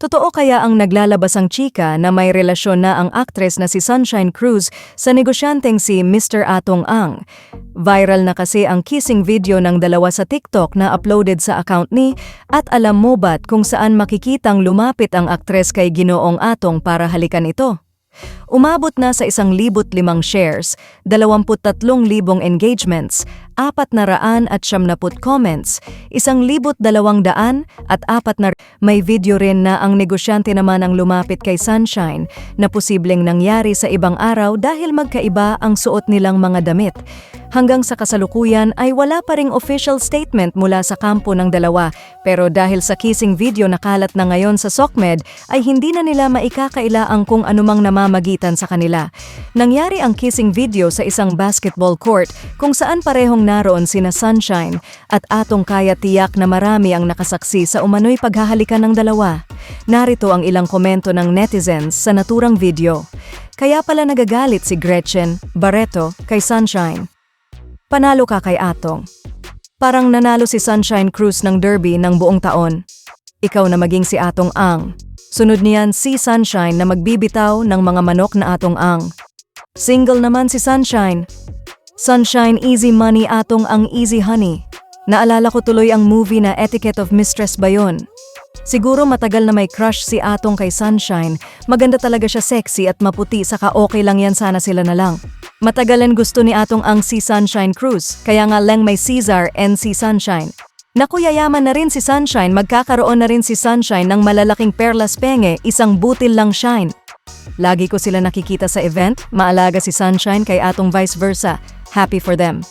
Totoo kaya ang naglalabas ang chika na may relasyon na ang aktres na si Sunshine Cruz sa negosyanteng si Mr. Atong Ang? Viral na kasi ang kissing video ng dalawa sa TikTok na uploaded sa account ni at alam mo ba't kung saan makikitang lumapit ang aktres kay Ginoong Atong para halikan ito? Umabot na sa isang libot limang shares, 23,000 engagements, apat na raan at siyamnaput comments, isang libot dalawang daan at apat na may video rin na ang negosyante naman ang lumapit kay Sunshine na posibleng nangyari sa ibang araw dahil magkaiba ang suot nilang mga damit. Hanggang sa kasalukuyan ay wala pa ring official statement mula sa kampo ng dalawa pero dahil sa kissing video na kalat na ngayon sa SOCMED ay hindi na nila maikakaila ang kung anumang namamagitan sa kanila. Nangyari ang kissing video sa isang basketball court kung saan parehong naroon sina Sunshine at atong kaya tiyak na marami ang nakasaksi sa umano'y paghahalikan ng dalawa. Narito ang ilang komento ng netizens sa naturang video. Kaya pala nagagalit si Gretchen Barreto kay Sunshine. Panalo ka kay Atong. Parang nanalo si Sunshine Cruz ng derby ng buong taon. Ikaw na maging si Atong Ang. Sunod niyan si Sunshine na magbibitaw ng mga manok na Atong Ang. Single naman si Sunshine. Sunshine Easy Money Atong Ang Easy Honey. Naalala ko tuloy ang movie na Etiquette of Mistress ba yun? Siguro matagal na may crush si Atong kay Sunshine. Maganda talaga siya sexy at maputi saka okay lang yan sana sila na lang. Matagalan gusto ni Atong ang si Sunshine Cruz, kaya nga lang may Caesar and si Sunshine. Naku yayaman na rin si Sunshine, magkakaroon na rin si Sunshine ng malalaking perlas penge, isang butil lang shine. Lagi ko sila nakikita sa event, maalaga si Sunshine kay Atong vice versa. Happy for them.